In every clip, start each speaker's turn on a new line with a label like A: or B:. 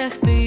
A: досягти,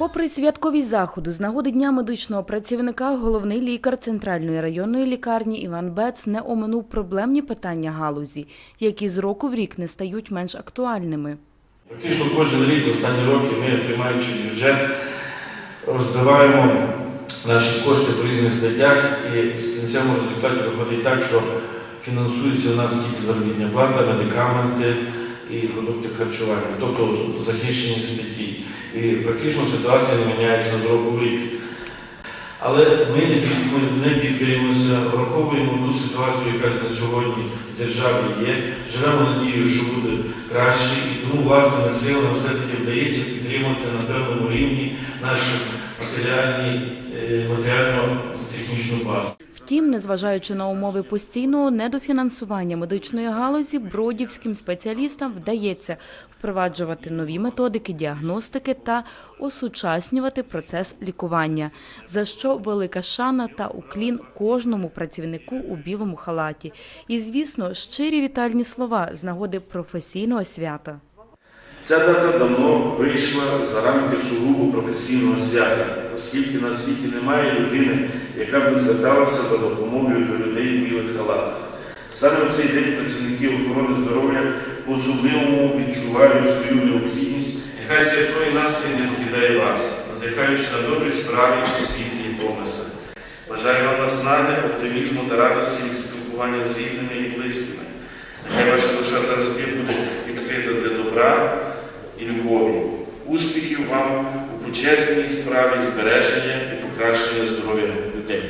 B: Попри святкові заходи з нагоди Дня медичного працівника, головний лікар Центральної районної лікарні Іван Бец не оминув проблемні питання галузі, які з року в рік не стають менш актуальними.
C: Практично кожен рік, останні роки, ми, приймаючи бюджет, розбиваємо наші кошти по різних статтях і в кінцевому результаті виходить так, що фінансується у нас тільки заробітна плата, медикаменти і продукти харчування, тобто захищені статті. І практично ситуація не міняється з року в рік. Але ми не, ми не бікаємося, враховуємо ту ситуацію, яка на сьогодні в державі є. Живемо надією, що буде краще, і тому власними силами все-таки вдається підтримати на певному рівні нашу матеріальні, е, матеріально-технічну базу.
B: Втім, незважаючи на умови постійного недофінансування медичної галузі, бродівським спеціалістам вдається впроваджувати нові методики діагностики та осучаснювати процес лікування, за що велика шана та уклін кожному працівнику у білому халаті. І, звісно, щирі вітальні слова з нагоди професійного свята.
C: Ця дата давно вийшла за рамки сугубо професійного свята, оскільки на світі немає людини, яка б зверталася за допомогою до людей в білих халатах. Саме в цей день працівники охорони здоров'я по-особливому відчувають свою необхідність. Нехай святковий настрій не покидає вас, надихаючи на добрі справи і світлі помисли. Бажаю вам наснаги, оптимізму та радості від спілкування з рідними і близькими. Нехай ваша душа завжди буде відкрита для добра і любові. Успіхів вам у почесній справі збереження і покращення здоров'я людей.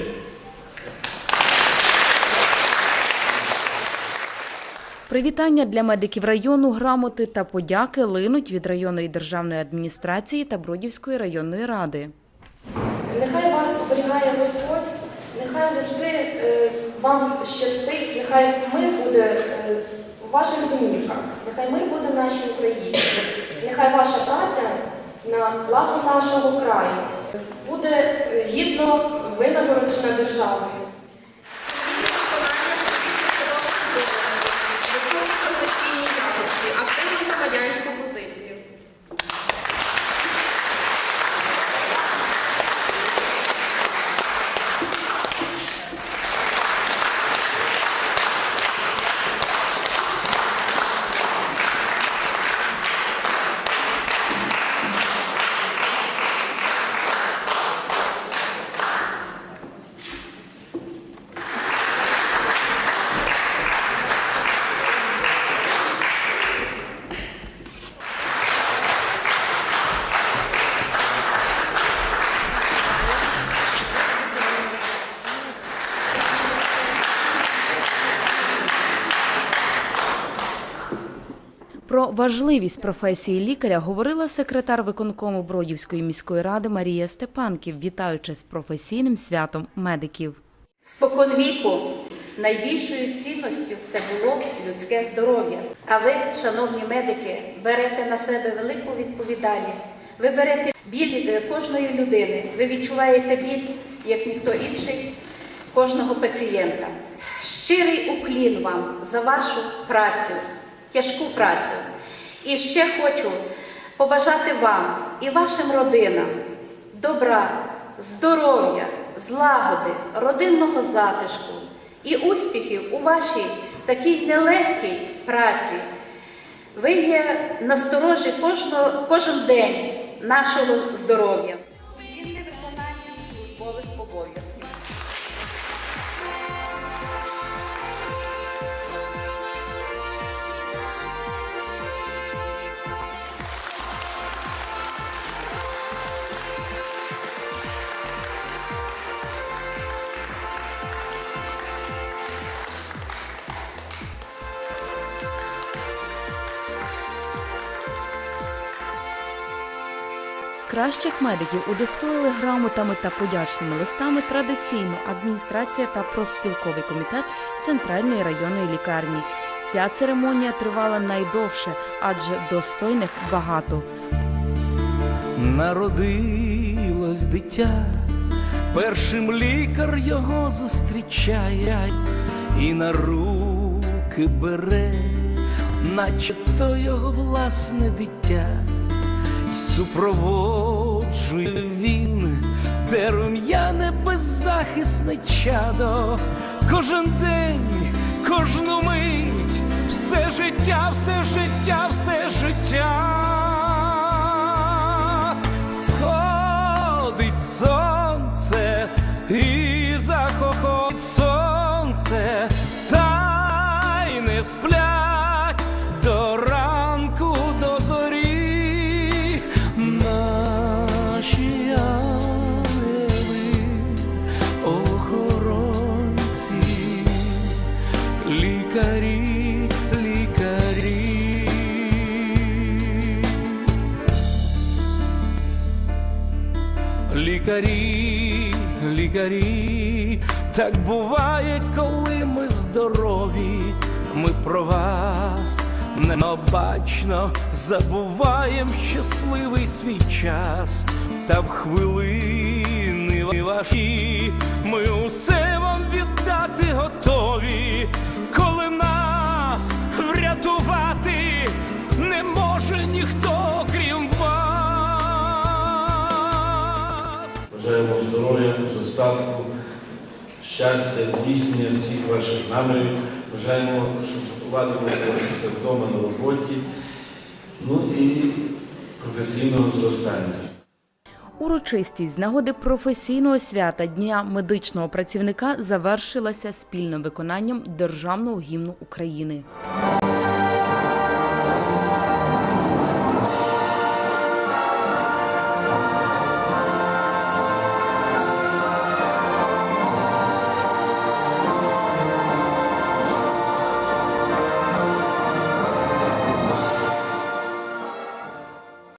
B: Привітання для медиків району, грамоти та подяки линуть від районної державної адміністрації та Бродівської районної ради.
D: Нехай вас оберігає Господь, нехай завжди е, вам щастить, нехай мир буде е, в ваших домівках, нехай мир буде в нашій Україні, нехай ваша праця на благо нашого краю буде е, гідно винагороджена державою.
B: Про важливість професії лікаря говорила секретар виконкому Бродівської міської ради Марія Степанків, вітаючи з професійним святом медиків.
E: Споконвіку найбільшою цінністю це було людське здоров'я. А ви, шановні медики, берете на себе велику відповідальність. Ви берете біль е, кожної людини. Ви відчуваєте біль, як ніхто інший, кожного пацієнта. Щирий уклін вам за вашу працю, тяжку працю. І ще хочу побажати вам і вашим родинам добра, здоров'я, злагоди, родинного затишку і успіхів у вашій такій нелегкій праці. Ви є насторожі кожен день нашого здоров'я.
B: Кращих медиків удостоїли грамотами та подячними листами традиційно адміністрація та профспілковий комітет Центральної районної лікарні. Ця церемонія тривала найдовше, адже достойних багато.
F: Народилось дитя, першим лікар його зустрічає і на руки бере, наче то його власне дитя, супроводжує він, те рум'яне беззахисне чадо, кожен день, кожну мить, все життя, все життя, все життя. Сходить сонце і захоходить сонце, та й не сплять Лікарі, лікарі, так буває, коли ми здорові, ми про вас необачно забуваємо щасливий свій час, та в хвилини ваші ми усе вам віддати готові,
C: достатку, щастя, здійснення всіх ваших намірів. Бажаємо, щоб готуватимося вдома на роботі, ну і професійного зростання.
B: Урочистість з нагоди професійного свята Дня медичного працівника завершилася спільним виконанням державного гімну України.